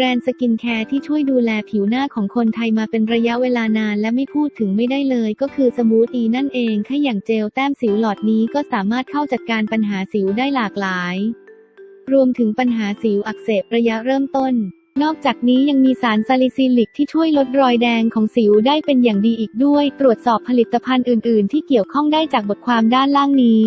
แบรนด์สกินแคร์ที่ช่วยดูแลผิวหน้าของคนไทยมาเป็นระยะเวลานานและไม่พูดถึงไม่ได้เลยก็คือสมูทอีนั่นเองแค่อย่างเจลแต้มสิวหลอดนี้ก็สามารถเข้าจัดการปัญหาสิวได้หลากหลาย รวมถึงปัญหาสิวอักเสบระยะเริ่มต้น นอกจากนี้ยังมีสารซาลิซิลิกที่ช่วยลดรอยแดงของสิวได้เป็นอย่างดีอีกด้วย ตรวจสอบผลิตภัณฑ์อื่น ๆ ที่เกี่ยวข้องได้จากบทความด้านล่างนี้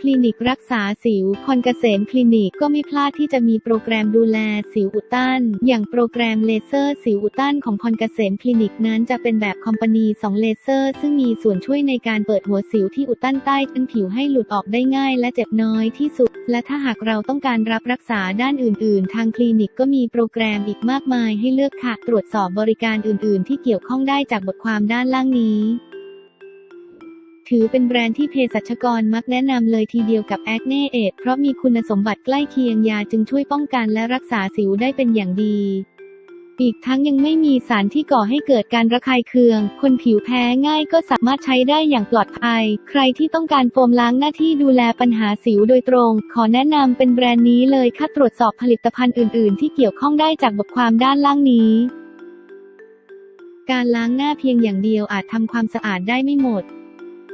คลินิกรักษาสิวคอนเกษมคลินิกก็ไม่พลาดที่จะมีโปรแกรมดูแลสิวอุดตัน อย่างโปรแกรมเลเซอร์สิวอุดตันของคอนเกษมคลินิกนั้นจะเป็นแบบคอมพานี2เลเซอร์ ซึ่งมีส่วนช่วยในการเปิดหัวสิวที่อุดตันใต้ชั้นผิวให้หลุดออกได้ง่ายและเจ็บน้อยที่สุด และถ้าหากเราต้องการรับรักษาด้านอื่น ๆ ทางคลินิกก็มีโปรแกรมอีกมากมายให้เลือกค่ะ ตรวจสอบบริการอื่น ๆ ที่เกี่ยวข้องได้จากบทความด้านล่างนี้ ถือเป็นแบรนด์ที่เภสัชกรมักแนะนำเลยทีเดียวกับแอคเน่เอทเพราะมีคุณสมบัติใกล้เคียงยาจึงช่วยป้องกันและรักษาสิวได้เป็นอย่างดี อีกทั้งยังไม่มีสารที่ก่อให้เกิดการระคายเคือง คนผิวแพ้ง่ายก็สามารถใช้ได้อย่างปลอดภัย ใครที่ต้องการโฟมล้างหน้าที่ดูแลปัญหาสิวโดยตรง ขอแนะนำเป็นแบรนด์นี้เลยค่ะตรวจสอบผลิตภัณฑ์อื่น ๆ ที่เกี่ยวข้องได้จากบทความด้านล่างนี้ การล้างหน้าเพียงอย่างเดียวอาจทำความสะอาดได้ไม่หมด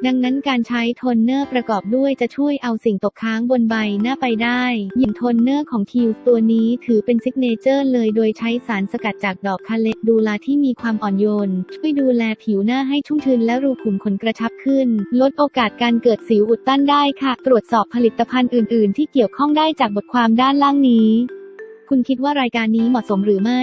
ดังนั้นการใช้โทนเนอร์ประกอบด้วยจะช่วยเอาสิ่งตกค้างบนใบหน้าไปได้อย่างโทนเนอร์ของคิวตัวนี้ถือเป็นซิกเนเจอร์เลยโดยใช้สารสกัดจากดอกคาเลดูลาที่มีความอ่อนโยน ช่วยดูแลผิวหน้าให้ชุ่มชื้นและรูขุมขนกระชับขึ้น ลดโอกาสการเกิดสิวอุดตันได้ค่ะ ตรวจสอบผลิตภัณฑ์อื่น ๆ ที่เกี่ยวข้องได้จากบทความด้านล่างนี้ คุณคิดว่ารายการนี้เหมาะสมหรือไม่